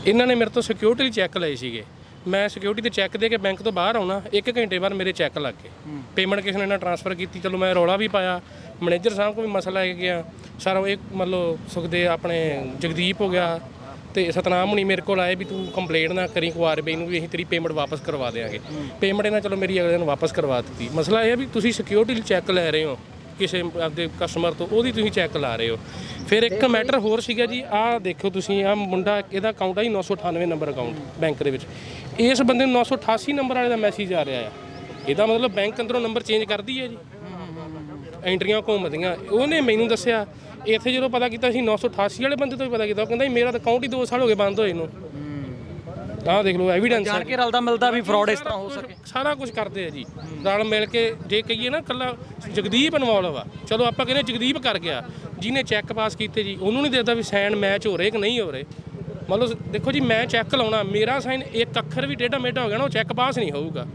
ਇਹਨਾਂ ਨੇ ਮੇਰੇ ਤੋਂ ਸਿਕਿਉਰਿਟੀ ਚੈੱਕ ਲਏ ਸੀਗੇ। ਮੈਂ ਸਿਕਿਉਰਿਟੀ ਤੇ ਚੈੱਕ ਦੇ ਕੇ ਬੈਂਕ ਤੋਂ ਬਾਹਰ ਆਉਣਾ ਇੱਕ ਘੰਟੇ ਬਾਅਦ ਮੇਰੇ ਚੈੱਕ ਲੱਗ ਗਏ। ਪੇਮੈਂਟ ਕਿਸੇ ਨੇ ਨਾ ਟ੍ਰਾਂਸਫਰ ਕੀਤੀ ਚਲੋ ਮੈਂ ਰੌਲਾ ਵੀ ਪਾਇਆ। ਮੈਨੇਜਰ ਸਾਹਿਬ ਕੋਲ ਵੀ ਮਸਲਾ ਆ ਗਿਆ ਸਾਰਾ ਇਹ ਮਤਲਬ ਸੁਖਦੇ ਆਪਣੇ ਜਗਦੀਪ ਹੋ ਗਿਆ ਤੇ ਸਤਨਾਮ ਹੁਣੀ ਮੇਰੇ ਕੋਲ ਆਏ ਵੀ ਤੂੰ ਕੰਪਲੇਂਟ ਨਾ ਕਰੀ ਕੁਆਰ ਬਈ ਨੂੰ ਵੀ ਅਸੀਂ ਤੇਰੀ ਪੇਮੈਂਟ ਵਾਪਸ ਕਰਵਾ ਦੇਵਾਂਗੇ ਪੇਮੈਂਟ ਇਹਨਾਂ ਚਲੋ ਮੇਰੀ ਅਗਲੇ ਦਿਨ ਵਾਪਸ ਕਰਵਾ ਦਿੱਤੀ। ਮਸਲਾ ਇਹ ਆ ਵੀ ਤੁਸੀਂ ਸਿਕਿਉਰਿਟੀ ਚੈੱਕ ਲੈ ਰਹੇ ਹੋ ਕਿਸੇ ਆਪਦੇ ਕਸਟਮਰ ਤੋਂ ਉਹਦੀ ਤੁਸੀਂ ਚੈੱਕ ਲਾ ਰਹੇ ਹੋ। ਫਿਰ ਇੱਕ ਮੈਟਰ ਹੋਰ ਸੀਗਾ ਜੀ ਆਹ ਦੇਖੋ ਤੁਸੀਂ ਆਹ ਮੁੰਡਾ ਇਹਦਾ ਅਕਾਊਂਟ ਆ ਜੀ 998 ਨੰਬਰ ਅਕਾਊਂਟ ਬੈਂਕ ਦੇ ਵਿੱਚ। ਇਸ ਬੰਦੇ ਨੂੰ 988 ਨੰਬਰ ਵਾਲੇ ਦਾ ਮੈਸੇਜ ਆ ਰਿਹਾ ਆ। ਇਹਦਾ ਮਤਲਬ ਬੈਂਕ ਅੰਦਰੋਂ ਨੰਬਰ ਚੇਂਜ ਕਰਦੀ ਹੈ ਜੀ। ਐਂਟਰੀਆਂ ਘੁੰਮਦੀਆਂ। ਉਹਨੇ ਮੈਨੂੰ ਦੱਸਿਆ ਇੱਥੇ ਜਦੋਂ ਪਤਾ ਕੀਤਾ ਸੀ 988 ਵਾਲੇ ਬੰਦੇ ਤੋਂ ਵੀ ਪਤਾ ਕੀਤਾ ਉਹ ਕਹਿੰਦਾ ਜੀ ਮੇਰਾ ਤਾਂ ਅਕਾਊਂਟ ਹੀ 2 ਸਾਲ ਹੋ ਗਏ ਬੰਦ ਹੋਏ ਨੂੰ। ਆਹ ਦੇਖ ਲਓ ਐਵੀਡੈਂਸ ਜਾਣ ਕੇ ਰਲਦਾ ਮਿਲਦਾ ਵੀ ਫਰਾਡ ਇਸ ਤਰ੍ਹਾਂ ਹੋ ਸਕੇ। ਸਾਰਾ ਕੁਝ ਕਰਦੇ ਆ ਜੀ। ਰਲ ਮਿਲ ਕੇ ਜੇ ਕਹੀਏ ਨਾ ਕੱਲਾ ਜਗਦੀਪ ਇਨਵੋਲਵ ਆ। ਚਲੋ ਆਪਾਂ ਕਹਿੰਦੇ ਜਗਦੀਪ ਕਰ ਗਿਆ। ਜਿਹਨੇ ਚੈੱਕ ਪਾਸ ਕੀਤੇ ਜੀ ਉਹਨੂੰ ਨਹੀਂ ਦੇਖਦਾ ਵੀ ਸਾਈਨ ਮੈਚ ਹੋ ਰਹੇ ਕਿ ਨਹੀਂ ਹੋ ਰਹੇ। ਮਤਲਬ ਦੇਖੋ ਜੀ ਮੈਂ ਚੈੱਕ ਲਾਉਣਾ ਮੇਰਾ ਸਾਈਨ ਇੱਕ ਅੱਖਰ ਵੀ ਟੇਢਾ ਮੇਢਾ ਹੋ ਗਿਆ ਨਾ ਉਹ ਚੈੱਕ ਪਾਸ ਨਹੀਂ ਹੋਊਗਾ।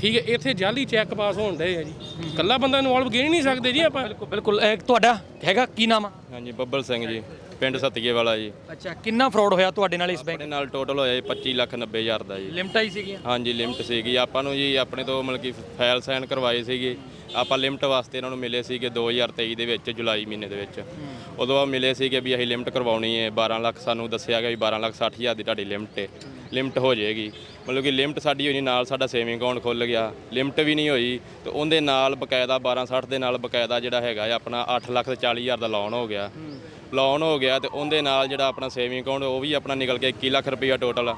ਠੀਕ ਹੈ ਇੱਥੇ ਜਾਲੀ ਚੈੱਕ ਪਾਸ ਹੋਣ ਡਏ ਆ ਜੀ। ਕੱਲਾ ਬੰਦਾ ਇਨਵੋਲਵ ਗੇ ਨਹੀਂ ਸਕਦੇ ਜੀ ਆਪਾਂ। ਬਿਲਕੁਲ ਬਿਲਕੁਲ ਇਹ ਤੁਹਾਡਾ ਹੈਗਾ ਕੀ ਨਾਮ ਆ? ਹਾਂਜੀ ਬੱਬਲ ਸਿੰਘ ਜੀ। ਪਿੰਡ ਸਤੀਏ ਵਾਲਾ ਜੀ। ਅੱਛਾ ਕਿੰਨਾ ਫਰਾਡ ਹੋਇਆ ਤੁਹਾਡੇ ਨਾਲ ਇਸ ਬੈਂਕ ਸਾਡੇ ਨਾਲ ਟੋਟਲ ਹੋਇਆ ਜੀ 25 ਲੱਖ 90 ਹਜ਼ਾਰ ਦਾ ਜੀ। ਲਿਮਟਾਂ ਹੀ ਸੀਗੀਆਂ? ਹਾਂਜੀ ਲਿਮਟ ਸੀਗੀ। ਆਪਾਂ ਨੂੰ ਜੀ ਆਪਣੇ ਤੋਂ ਮਤਲਬ ਕਿ ਫਾਈਲ ਸਾਈਨ ਕਰਵਾਏ ਸੀਗੇ। ਆਪਾਂ ਲਿਮਟ ਵਾਸਤੇ ਇਹਨਾਂ ਨੂੰ ਮਿਲੇ ਸੀਗੇ 2023 ਦੇ ਵਿੱਚ ਜੁਲਾਈ ਮਹੀਨੇ ਦੇ ਵਿੱਚ। ਉਦੋਂ ਆ ਮਿਲੇ ਸੀਗੇ ਵੀ ਅਸੀਂ ਲਿਮਟ ਕਰਵਾਉਣੀ ਹੈ 12 ਲੱਖ ਸਾਨੂੰ ਦੱਸਿਆ ਗਿਆ ਵੀ 12 ਲੱਖ 60 ਹਜ਼ਾਰ ਦੀ ਤੁਹਾਡੀ ਲਿਮਟ ਹੈ। ਲਿਮਟ ਹੋ ਜਾਏਗੀ। ਮਤਲਬ ਕਿ ਲਿਮਟ ਸਾਡੀ ਹੋਈ ਨਹੀਂ ਨਾਲ ਸਾਡਾ ਸੇਵਿੰਗ ਅਕਾਊਂਟ ਖੁੱਲ ਗਿਆ। ਲਿਮਟ ਵੀ ਨਹੀਂ ਹੋਈ ਤੇ ਉਹਦੇ ਨਾਲ ਬਕਾਇਦਾ 1260 ਦੇ ਨਾਲ ਬਕਾਇਦਾ ਜਿਹੜਾ ਹੈਗਾ ਆਪਣਾ 8 ਲੱਖ ਤੇ 40 ਹਜ਼ਾਰ ਦਾ ਲੋਨ ਹੋ ਗਿਆ। ਲੋਨ ਹੋ ਗਿਆ ਤੇ ਉਹਦੇ ਨਾਲ ਜਿਹੜਾ ਆਪਣਾ ਸੇਵਿੰਗ ਅਕਾਊਂਟ ਉਹ ਵੀ ਆਪਣਾ ਨਿਕਲ ਗਿਆ 21 ਲੱਖ ਰੁਪਈਆ ਟੋਟਲ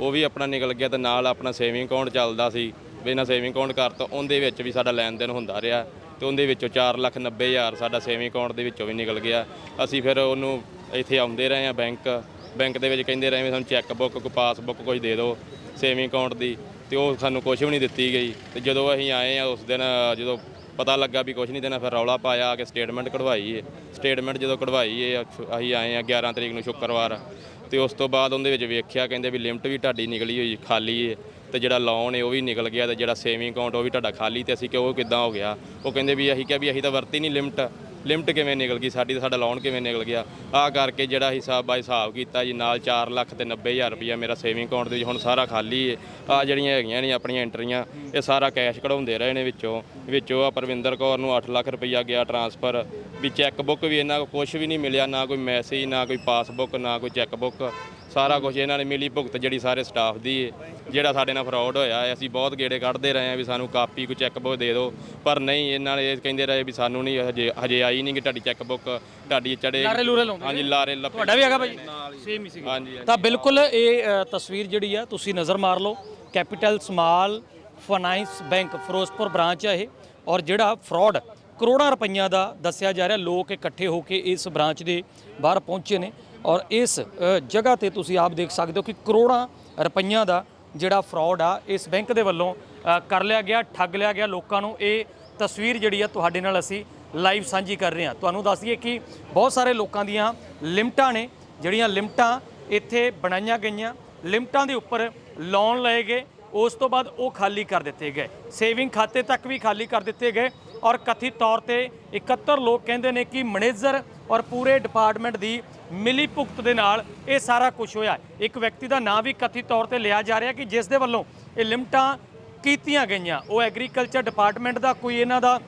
ਉਹ ਵੀ ਆਪਣਾ ਨਿਕਲ ਗਿਆ ਤੇ ਨਾਲ ਆਪਣਾ ਸੇਵਿੰਗ ਅਕਾਊਂਟ ਚੱਲਦਾ ਸੀ। ਬਿਨਾਂ ਸੇਵਿੰਗ ਅਕਾਊਂਟ ਕਰ ਤਾਂ ਉਹਦੇ ਵਿੱਚ ਵੀ ਸਾਡਾ ਲੈਣ ਦੇਣ ਹੁੰਦਾ ਰਿਹਾ ਤੇ ਉਹਦੇ ਵਿੱਚੋਂ 4 ਲੱਖ 90 ਹਜ਼ਾਰ ਸਾਡਾ ਸੇਵਿੰਗ ਅਕਾਊਂਟ ਦੇ ਵਿੱਚੋਂ ਵੀ ਨਿਕਲ ਗਿਆ। ਅਸੀਂ ਫਿਰ ਉਹਨੂੰ ਇੱਥੇ ਆਉਂਦੇ ਰਹੇ ਆ ਬੈਂਕ ਬੈਂਕ ਦੇ ਵਿੱਚ ਕਹਿੰਦੇ ਰਹੇ ਵੀ ਸਾਨੂੰ ਚੈੱਕ ਬੁੱਕ ਕੋਈ ਪਾਸਬੁੱਕ ਕੁਝ ਦੇ ਦਿਓ ਸੇਵਿੰਗ ਅਕਾਊਂਟ ਦੀ ਤੇ ਉਹ ਸਾਨੂੰ ਕੁਝ ਵੀ ਨਹੀਂ ਦਿੱਤੀ ਗਈ। ਤੇ ਜਦੋਂ ਅਸੀਂ ਆਏ ਆ ਉਸ ਦਿਨ, ਜਦੋਂ ਪਤਾ ਲੱਗਾ ਵੀ ਕੁਝ ਨਹੀਂ ਦੇਣਾ ਫਿਰ ਰੌਲਾ ਪਾਇਆ ਕਿ ਸਟੇਟਮੈਂਟ ਕਢਵਾਈ ਏ। ਸਟੇਟਮੈਂਟ ਜਦੋਂ ਕਢਵਾਈ ਏ ਅਸੀਂ ਆਏ ਆ 11 ਤਰੀਕ ਨੂੰ ਸ਼ੁੱਕਰਵਾਰ, ਤੇ ਉਸ ਤੋਂ ਬਾਅਦ ਉਹਦੇ ਵਿੱਚ ਵੇਖਿਆ, ਕਹਿੰਦੇ ਵੀ ਲਿਮਟ ਵੀ ਤੁਹਾਡੀ ਨਿਕਲੀ ਹੋਈ, ਖਾਲੀ ਏ, ਤੇ ਜਿਹੜਾ ਲੋਨ ਹੈ ਉਹ ਵੀ ਨਿਕਲ ਗਿਆ, ਤੇ ਜਿਹੜਾ ਸੇਵਿੰਗ ਅਕਾਊਂਟ ਉਹ ਵੀ ਤੁਹਾਡਾ ਖਾਲੀ, ਤੇ ਅਸੀਂ ਕਿ ਉਹ ਕਿੱਦਾਂ ਹੋ ਗਿਆ? ਉਹ ਕਹਿੰਦੇ ਵੀ ਅਸੀਂ ਕਿਹਾ ਵੀ ਅਸੀਂ ਤਾਂ ਵਰਤੀ ਨਹੀਂ ਲਿਮਟ ਲਿਮਟ ਕਿਵੇਂ ਨਿਕਲ ਗਈ? ਸਾਡੀ ਤਾਂ ਸਾਡਾ ਲੋਨ ਕਿਵੇਂ ਨਿਕਲ ਗਿਆ? ਆ ਕਰਕੇ ਜਿਹੜਾ ਹਿਸਾਬ ਬਾਈ ਹਿਸਾਬ ਕੀਤਾ ਜੀ, ਨਾਲ 4 ਲੱਖ ਤੇ 90 ਹਜ਼ਾਰ ਰੁਪਇਆ ਮੇਰਾ ਸੇਵਿੰਗ ਅਕਾਊਂਟ ਦੇ ਵਿੱਚ ਹੁਣ ਸਾਰਾ ਖਾਲੀ ਏ। ਆ ਜਿਹੜੀਆਂ ਹੈਗੀਆਂ ਨੇ ਆਪਣੀਆਂ ਐਂਟਰੀਆਂ ਇਹ ਸਾਰਾ ਕੈਸ਼ ਕਢਾਉਂਦੇ ਰਹੇ ਨੇ ਵਿੱਚੋਂ। ਵਿੱਚੋਂ ਆ ਪਰਵਿੰਦਰ ਕੌਰ ਨੂੰ 8 ਲੱਖ ਰੁਪਇਆ ਗਿਆ ਟਰਾਂਸਫਰ ਵੀ ਚੈੱਕ ਬੁੱਕ ਵੀ ਇਹਨਾਂ ਕੋਲ ਕੁਝ ਵੀ ਨਹੀਂ ਮਿਲਿਆ, ਨਾ ਕੋਈ ਮੈਸੇਜ ਨਾ ਕੋਈ ਪਾਸਬੁੱਕ ਨਾ ਕੋਈ ਚੈੱਕ ਬੁੱਕ ਸਾਰਾ ਕੁਝ ਇਹਨਾਂ ਨੇ ਮਿਲੀ ਭੁਗਤ ਜਿਹੜੀ ਸਾਰੇ ਸਟਾਫ ਦੀ ਏ ਜਿਹੜਾ ਸਾਡੇ ਨਾਲ ਫਰਾਡ ਹੋਇਆ ਹੈ। ਅਸੀਂ ਬਹੁਤ ਗੇੜੇ ਕੱਢਦੇ ਰਹੇ ਹਾਂ ਵੀ ਸਾਨੂੰ ਕਾਪੀ ਕੋਈ ਚੈੱਕ ਬੁੱਕ ਦੇ ਦਿਓ ਪਰ ਨਹੀਂ ਇਹਨਾਂ ਨੇ ਇਹ ਕਹਿੰਦੇ ਰਹੇ ਵੀ ਸਾਨੂੰ ਨਹੀਂ ਹਜੇ ਹਜੇ ਆਈ ਨਹੀਂ ਕਿ ਤੁਹਾਡੀ ਚੈੱਕ ਬੁੱਕ ਤੁਹਾਡੀ ਚੜੇ ਲਾਰੇ ਲੂਰੇ ਲਾਉਂਦੇ ਹਾਂਜੀ ਲਾਰੇ ਲੱਪੇ ਤੁਹਾਡਾ ਵੀ ਹੈਗਾ ਭਾਈ? ਸੇਮ ਹੀ। ਸੀ ਹਾਂਜੀ ਤਾਂ ਬਿਲਕੁਲ ਇਹ ਤਸਵੀਰ ਜਿਹੜੀ ਆ ਤੁਸੀਂ ਨਜ਼ਰ ਮਾਰ ਲਓ। Capital small finance bank Firozpur branch ਹੈ ਇਹ। ਔਰ ਜਿਹੜਾ ਫਰਾਡ ਕਰੋੜਾਂ ਰੁਪਈਆਂ ਦਾ ਦੱਸਿਆ ਜਾ ਰਿਹਾ ਲੋਕ ਇਕੱਠੇ ਹੋ ਕੇ ਇਸ ਬ੍ਰਾਂਚ ਦੇ ਬਾਹਰ ਪਹੁੰਚੇ ਨੇ। ਔਰ ਇਸ ਜਗ੍ਹਾ ਤੇ ਤੁਸੀਂ ਆਪ ਦੇਖ ਸਕਦੇ ਹੋ ਕਿ ਕਰੋੜਾਂ ਰੁਪਈਆਂ ਦਾ ਜਿਹੜਾ ਫਰਾਡ ਆ, ਇਸ ਬੈਂਕ ਦੇ ਵੱਲੋਂ ਕਰ ਲਿਆ ਗਿਆ, ਠੱਗ ਲਿਆ ਗਿਆ ਲੋਕਾਂ ਨੂੰ। ਇਹ ਤਸਵੀਰ ਜਿਹੜੀ ਆ ਤੁਹਾਡੇ ਨਾਲ ਅਸੀਂ ਲਾਈਵ ਸਾਂਝੀ ਕਰ ਰਹੇ ਹਾਂ। ਤੁਹਾਨੂੰ ਦੱਸ ਦਈਏ ਕਿ ਬਹੁਤ ਸਾਰੇ ਲੋਕਾਂ ਦੀਆਂ ਲਿਮਟਾਂ ਨੇ, ਜਿਹੜੀਆਂ ਲਿਮਟਾਂ ਇੱਥੇ ਬਣਾਈਆਂ ਗਈਆਂ। ਲਿਮਟਾਂ ਦੇ ਉੱਪਰ ਲੋਨ ਲਏ ਗਏ, ਉਸ ਤੋਂ ਬਾਅਦ ਉਹ ਖਾਲੀ ਕਰ ਦਿੱਤੇ ਗਏ। ਸੇਵਿੰਗ ਖਾਤੇ ਤੱਕ ਵੀ ਖਾਲੀ ਕਰ ਦਿੱਤੇ ਗਏ ਔਰ ਕਥਿਤ ਤੌਰ ਤੇ 71 ਲੋਕ ਕਹਿੰਦੇ ਨੇ ਕਿ ਮੈਨੇਜਰ ਔਰ ਪੂਰੇ ਡਿਪਾਰਟਮੈਂਟ ਦੀ ਮਿਲੀ ਭੁਗਤ ਦੇ ਨਾਲ ਇਹ ਸਾਰਾ ਕੁਝ ਹੋਇਆ। ਇੱਕ ਵਿਅਕਤੀ ਦਾ ਨਾਂ ਵੀ ਕਥਿਤ ਤੌਰ ਤੇ ਲਿਆ ਜਾ ਰਿਹਾ ਕਿ ਜਿਸ ਦੇ ਵੱਲੋਂ ਇਹ ਲਿਮਟਾਂ ਕੀਤੀਆਂ ਗਈਆਂ। ਉਹ ਐਗਰੀਕਲਚਰ ਡਿਪਾਰਟਮੈਂਟ ਦਾ ਕੋਈ ਇਹਨਾਂ ਦਾ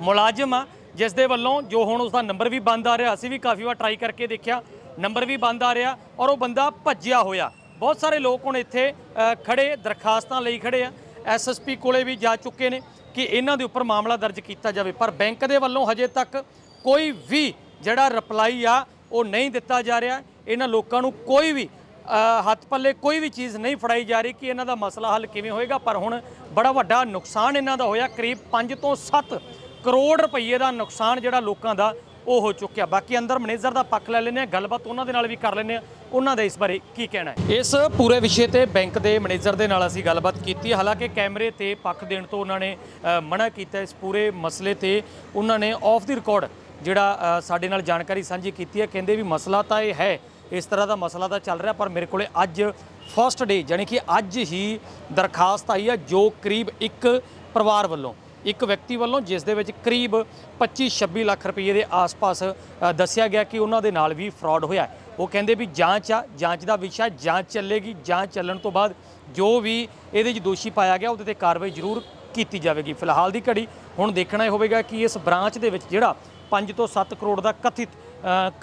ਮੁਲਾਜ਼ਮ ਆ ਜਿਸ ਦੇ ਵੱਲੋਂ ਜੋ ਹੁਣ ਉਸ ਦਾ ਨੰਬਰ ਵੀ ਬੰਦ ਆ ਰਿਹਾ। ਅਸੀਂ ਵੀ ਕਾਫੀ ਵਾਰ ਟਰਾਈ ਕਰਕੇ ਦੇਖਿਆ ਨੰਬਰ ਵੀ ਬੰਦ ਆ ਰਿਹਾ ਔਰ ਉਹ ਬੰਦਾ ਭੱਜਿਆ ਹੋਇਆ। ਬਹੁਤ ਸਾਰੇ ਲੋਕ ਹੁਣ ਇੱਥੇ ਅ, ਖੜੇ ਦਰਖਾਸਤਾਂ ਲਈ ਖੜੇ ਆ। ਐਸਐਸਪੀ ਕੋਲੇ ਵੀ ਜਾ ਚੁੱਕੇ ਨੇ ਕਿ ਇਹਨਾਂ ਦੇ ਉੱਪਰ ਮਾਮਲਾ ਦਰਜ ਕੀਤਾ ਜਾਵੇ। ਪਰ ਬੈਂਕ ਦੇ ਵੱਲੋਂ ਹਜੇ ਤੱਕ ਕੋਈ ਵੀ ਜਿਹੜਾ ਰਿਪਲਾਈ ਆ ਉਹ ਨਹੀਂ ਦਿੱਤਾ ਜਾ ਰਿਹਾ। ਇਹਨਾਂ ਲੋਕਾਂ ਨੂੰ ਕੋਈ ਵੀ ਹੱਥ ਪੱਲੇ ਕੋਈ ਵੀ ਚੀਜ਼ ਨਹੀਂ ਫੜਾਈ ਜਾ ਰਹੀ ਕਿ ਇਹਨਾਂ ਦਾ ਮਸਲਾ ਹੱਲ ਕਿਵੇਂ ਹੋਏਗਾ। ਪਰ ਹੁਣ ਬੜਾ ਵੱਡਾ ਨੁਕਸਾਨ ਇਹਨਾਂ ਦਾ ਹੋਇਆ। ਕਰੀਬ 5 ਤੋਂ 7 ਕਰੋੜ ਰੁਪਏ ਦਾ ਨੁਕਸਾਨ ਜਿਹੜਾ ਲੋਕਾਂ ਦਾ ਉਹ ਹੋ ਚੁੱਕਿਆ। ਬਾਕੀ ਅੰਦਰ ਮੈਨੇਜਰ ਦਾ ਪੱਖ ਲੈ ਲੈਂਦੇ ਆ ਗੱਲਬਾਤ ਉਹਨਾਂ ਦੇ ਨਾਲ ਵੀ ਕਰ ਲੈਂਦੇ ਆ ਉਹਨਾਂ ਦਾ ਇਸ ਬਾਰੇ ਕੀ ਕਹਿਣਾ ਹੈ? ਇਸ ਪੂਰੇ ਵਿਸ਼ੇ ਤੇ ਬੈਂਕ ਦੇ ਮੈਨੇਜਰ ਦੇ ਨਾਲ ਅਸੀਂ ਗੱਲਬਾਤ ਕੀਤੀ। ਹਾਲਾਂਕਿ ਕੈਮਰੇ ਤੇ ਪੱਖ ਦੇਣ ਤੋਂ ਉਹਨਾਂ ਨੇ ਮਨਾ ਕੀਤਾ। ਇਸ ਪੂਰੇ ਮਸਲੇ ਤੇ ਉਹਨਾਂ ਨੇ ਆਫ ਦੀ ਰਿਕਾਰਡ ਜਿਹੜਾ ਸਾਡੇ ਨਾਲ ਜਾਣਕਾਰੀ ਸਾਂਝੀ ਕੀਤੀ ਹੈ, ਕਹਿੰਦੇ ਵੀ ਮਸਲਾ ਤਾਂ ਇਹ ਹੈ, ਇਸ ਤਰ੍ਹਾਂ ਦਾ ਮਸਲਾ ਤਾਂ ਚੱਲ ਰਿਹਾ, ਪਰ ਮੇਰੇ ਕੋਲੇ ਅੱਜ ਫਸਟ ਡੇ ਯਾਨੀ ਕਿ ਅੱਜ ਹੀ ਦਰਖਾਸਤ ਆਈ ਹੈ ਜੋ ਕਰੀਬ ਇੱਕ ਪਰਿਵਾਰ ਵੱਲੋਂ, ਇੱਕ ਵਿਅਕਤੀ ਵੱਲੋਂ, ਜਿਸ ਦੇ ਵਿੱਚ ਕਰੀਬ 25-26 ਲੱਖ ਰੁਪਏ ਦੇ ਆਸ-ਪਾਸ ਦੱਸਿਆ ਗਿਆ ਕਿ ਉਹਨਾਂ ਦੇ ਨਾਲ ਵੀ ਫਰਾਡ ਹੋਇਆ ਉਹ ਕਹਿੰਦੇ ਵੀ ਜਾਂਚ ਆ, ਜਾਂਚ ਦਾ ਵਿਸ਼ਾ, ਜਾਂਚ ਚੱਲੇਗੀ, ਜਾਂਚ ਚੱਲਣ ਤੋਂ ਬਾਅਦ ਜੋ ਵੀ ਇਹਦੇ 'ਚ ਦੋਸ਼ੀ ਪਾਇਆ ਗਿਆ, ਉਹਦੇ ਤੇ ਕਾਰਵਾਈ ਜ਼ਰੂਰ ਕੀਤੀ ਜਾਵੇਗੀ। ਫਿਲਹਾਲ ਦੀ ਘੜੀ ਹੁਣ ਦੇਖਣਾ ਇਹ ਹੋਵੇਗਾ ਕਿ ਇਸ ਬ੍ਰਾਂਚ ਦੇ ਵਿੱਚ ਜਿਹੜਾ 5 ਤੋਂ 7 ਕਰੋੜ ਦਾ ਕਥਿਤ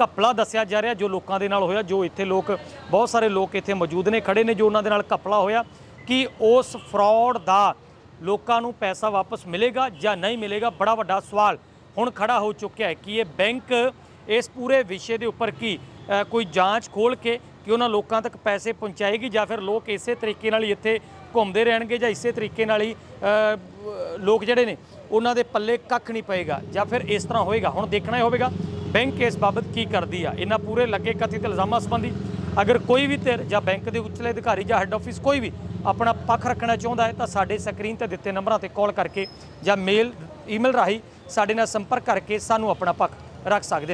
ਘਪਲਾ ਦੱਸਿਆ ਜਾ ਰਿਹਾ, ਜੋ ਲੋਕਾਂ ਦੇ ਨਾਲ ਹੋਇਆ, ਜੋ ਇੱਥੇ ਲੋਕ, ਬਹੁਤ ਸਾਰੇ ਲੋਕ ਇੱਥੇ ਮੌਜੂਦ ਨੇ, ਖੜੇ ਨੇ ਜੋ ਉਹਨਾਂ ਦੇ ਨਾਲ ਘਪਲਾ ਹੋਇਆ, ਕਿ ਉਸ ਫਰਾਡ ਦਾ ਲੋਕਾਂ ਨੂੰ ਪੈਸਾ ਵਾਪਸ ਮਿਲੇਗਾ ਜਾਂ ਨਹੀਂ ਮਿਲੇਗਾ, ਬੜਾ ਵੱਡਾ ਸਵਾਲ ਹੁਣ ਖੜਾ ਹੋ ਚੁੱਕਿਆ ਹੈ ਕਿ ਇਹ ਬੈਂਕ ਇਸ ਪੂਰੇ ਵਿਸ਼ੇ ਦੇ ਉੱਪਰ ਕੀ ਕੋਈ ਜਾਂਚ ਖੋਲ ਕੇ ਕਿ ਉਹਨਾਂ ਲੋਕਾਂ ਤੱਕ ਪੈਸੇ ਪਹੁੰਚਾਏਗੀ ਜਾਂ ਫਿਰ ਲੋਕ ਇਸੇ ਤਰੀਕੇ ਨਾਲ ਇੱਥੇ ਘੁੰਮਦੇ ਰਹਿਣਗੇ ਜਾਂ ਇਸੇ ਤਰੀਕੇ ਨਾਲ ਹੀ ਲੋਕ ਜਿਹੜੇ ਨੇ, ਉਹਨਾਂ ਦੇ ਪੱਲੇ ਕੱਖ ਨਹੀਂ ਪਏਗਾ ਜਾਂ ਫਿਰ ਇਸ ਤਰ੍ਹਾਂ ਹੋਏਗਾ। ਹੁਣ ਦੇਖਣਾ ਹੀ ਹੋਵੇਗਾ, ਬੈਂਕ ਇਸ ਬਾਬਤ ਕੀ ਕਰਦੀ ਆ? ਇਹਨਾਂ ਪੂਰੇ ਲੱਗੇ ਕਥਿਤ ਇਲਜ਼ਾਮਾਂ ਸੰਬੰਧੀ ਅਗਰ ਕੋਈ ਵੀ ਧਿਰ ਜਾਂ ਬੈਂਕ ਦੇ ਉੱਚਲੇ ਅਧਿਕਾਰੀ ਜਾਂ ਹੈੱਡ ਆਫਿਸ ਕੋਈ ਵੀ ਆਪਣਾ ਪੱਖ ਰੱਖਣਾ ਚਾਹੁੰਦਾ ਹੈ, ਤਾਂ ਸਾਡੇ ਸਕਰੀਨ ਤੇ ਦਿੱਤੇ ਨੰਬਰਾਂ ਤੇ ਕਾਲ ਕਰਕੇ ਜਾਂ ਮੇਲ ਈਮੇਲ ਰਾਹੀਂ ਸਾਡੇ ਨਾਲ ਸੰਪਰਕ ਕਰਕੇ ਸਾਨੂੰ ਆਪਣਾ ਪੱਖ ਰੱਖ ਸਕਦੇ